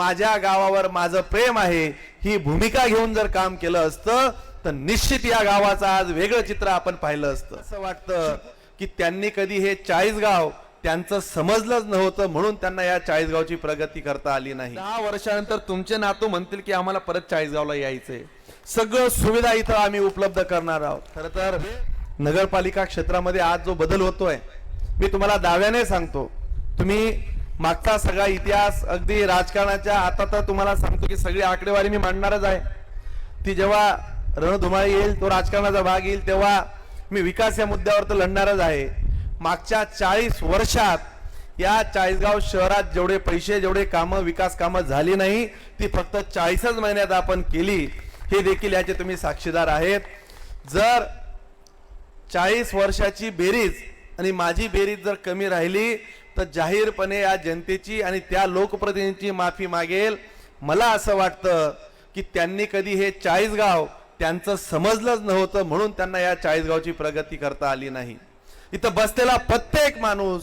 माझ्या गावावर माझं प्रेम आहे ही भूमिका घेऊन जर काम केलं असतं तर निश्चित या गावाचं आज वेगळं चित्र आपण पाहिलं असतं. असं वाटतं की त्यांनी कधी हे चाळीसगाव त्यांचं समजलंच नव्हतं म्हणून त्यांना या चाळीसगावची प्रगती करता आली नाही. दहा वर्षानंतर तुमचे नातू म्हणतील की आम्हाला परत चाळीसगावला यायचंय. सगळं सुविधा इथं आम्ही उपलब्ध करणार आहोत. खर तर नगरपालिका क्षेत्रामध्ये आज जो बदल होतोय मी तुम्हाला दाव्याने सांगतो. तुम्ही मागचा सगळा इतिहास अगदी राजकारणाच्या आता तर तुम्हाला सांगतो की सगळी आकडेवारी मी मांडणारच आहे. ती जेव्हा रणधुमाळी येईल तो राजकारणाचा भाग येईल तेव्हा मी विकास या मुद्द्यावर तर लढणारच आहे. मागच्या चाळीस वर्षात या चाळीसगाव शहरात जेवढे पैसे जेवढे कामं विकास कामं झाली नाही ती फक्त चाळीसच महिन्यात आपण केली. हे देखील याचे तुम्ही साक्षीदार आहेत. जर चाळीस वर्षाची बेरीज आणि माझी बेरीज जर कमी राहिली तर जाहीरपणे या जनतेची आणि त्या लोकप्रतिनिधींची माफी मागेल. मला असं वाटतं की त्यांनी कधी हे चाळीसगाव त्यांचं समजलंच नव्हतं म्हणून त्यांना या चाळीसगावची प्रगती करता आली नाही. इथं बसलेला प्रत्येक माणूस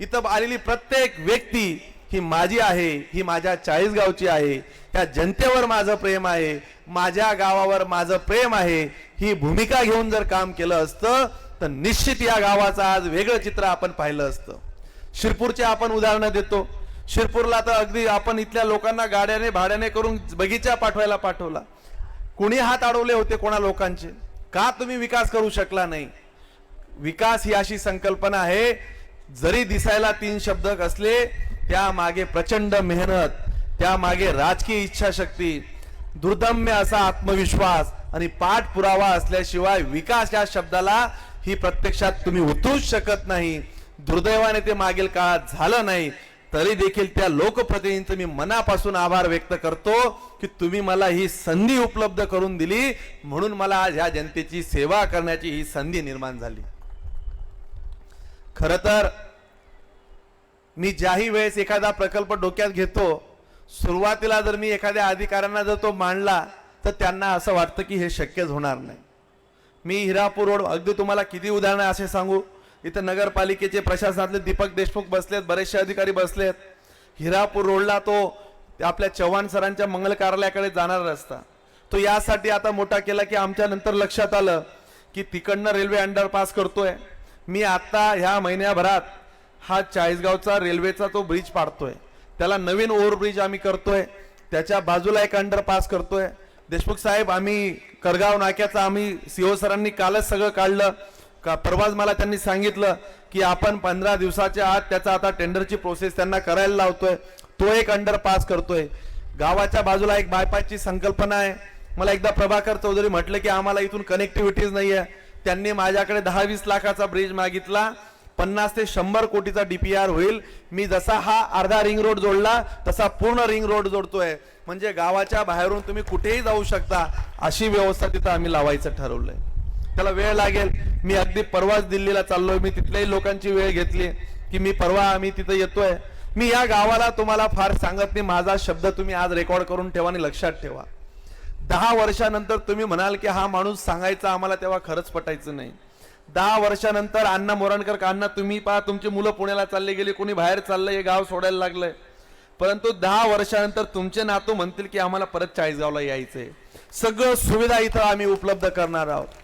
इथं आलेली प्रत्येक व्यक्ती ही माझी आहे ही माझ्या चाळीसगावची आहे. त्या जनतेवर माझं प्रेम आहे माझ्या गावावर माझं प्रेम आहे ही भूमिका घेऊन जर काम केलं असतं तर निश्चित या गावाचं आज वेगळं चित्र आपण पाहिलं असतं. शिरपूरचे आपण उदाहरणं देतो. शिरपूरला तर अगदी आपण इथल्या लोकांना गाड्याने भाड्याने करून बगीचा पाठवायला पाठवला. कुणी हात अडवले होते कोणा लोकांचे? का तुम्ही विकास करू शकला नाही? विकास ही अशी संकल्पना आहे जरी दिसायला तीन शब्द असले त्या मागे प्रचंड मेहनत त्या मागे राजकीय इच्छाशक्ती दुर्दम्य असा आत्मविश्वास आणि पाठपुरावा असल्याशिवाय विकास या शब्दाला ही प्रत्यक्षात तुम्ही उतरूच शकत नाही. दुर्दैवाने ते मागील काळात झालं नाही तरी देखील त्या लोकप्रतिनिधींचं मी मनापासून आभार व्यक्त करतो की तुम्ही मला ही संधी उपलब्ध करून दिली. म्हणून मला आज ह्या जनतेची सेवा करण्याची ही संधी निर्माण झाली. खर तर मी ज्याही वेळेस एखादा प्रकल्प डोक्यात घेतो सुरुवातीला जर मी एखाद्या अधिकाऱ्यांना जर तो मांडला तर त्यांना असं वाटतं की हे शक्यच होणार नाही. मी हिरापूर रोड अगदी तुम्हाला किती उदाहरणं असे सांगू? इथं नगरपालिकेचे प्रशासनातले दीपक देशमुख बसलेत बरेचसे अधिकारी बसलेत. हिरापूर रोडला तो आपल्या चव्हाण सरांच्या मंगल कार्यालयाकडे जाणारा रस्ता. तो यासाठी आता मोठा केला की आमच्या नंतर लक्षात आलं की तिकडनं रेल्वे अंडरपास करतोय. मी आता ह्या महिन्याभरात हा चाळीसगावचा रेल्वेचा तो ब्रिज पाडतोय. त्याला नवीन ओव्हरब्रिज आम्ही करतोय. त्याच्या बाजूला एक अंडरपास करतोय. देशमुख साहेब आम्ही करगाव नाक्याचा आम्ही सीओ सरांनी कालच सगळं काढलं. का? परवाच मला त्यांनी सांगितलं की आपण पंधरा दिवसाच्या आत त्याचा आता टेंडरची प्रोसेस त्यांना करायला लावतोय. तो एक अंडरपास करतोय. गावाच्या बाजूला एक बायपासची संकल्पना आहे. मला एकदा प्रभाकर चौधरी म्हटलं की आम्हाला इथून कनेक्टिव्हिटीज नाही आहे त्यांनी माझ्याकडे दहा वीस लाखाचा ब्रिज मागितला. पन्नास ते शंभर कोटीचा डीपीआर होईल. मी जसा हा अर्धा रिंग रोड जोडला तसा पूर्ण रिंग रोड जोडतोय. म्हणजे गावाच्या बाहेरून तुम्ही कुठेही जाऊ शकता अशी व्यवस्था तिथं आम्ही लावायचं ठरवलंय. त्याला वेळ लागेल. मी अगदी परवाच दिल्लीला चाललोय. मी तिथल्याही लोकांची वेळ घेतली की मी परवा आम्ही तिथं येतोय. मी या गावाला तुम्हाला फार सांगत नाही. माझा शब्द तुम्ही आज रेकॉर्ड करून ठेवा आणि लक्षात ठेवा. दहा वर्षानंतर तुम्ही म्हणाल की हा माणूस सांगायचा आम्हाला तेव्हा खरंच पटायचं नाही. दहा वर्षानंतर अण्णा मोरणकर का अण्णा तुम्ही पहा तुमची मुलं पुण्याला चालले गेली कोणी बाहेर चाललंय हे गाव सोडायला लागलंय. परंतु दहा वर्षानंतर तुमचे नातू म्हणतील की आम्हाला परत चाळीसगावला यायचंय. सगळं सुविधा इथं आम्ही उपलब्ध करणार आहोत.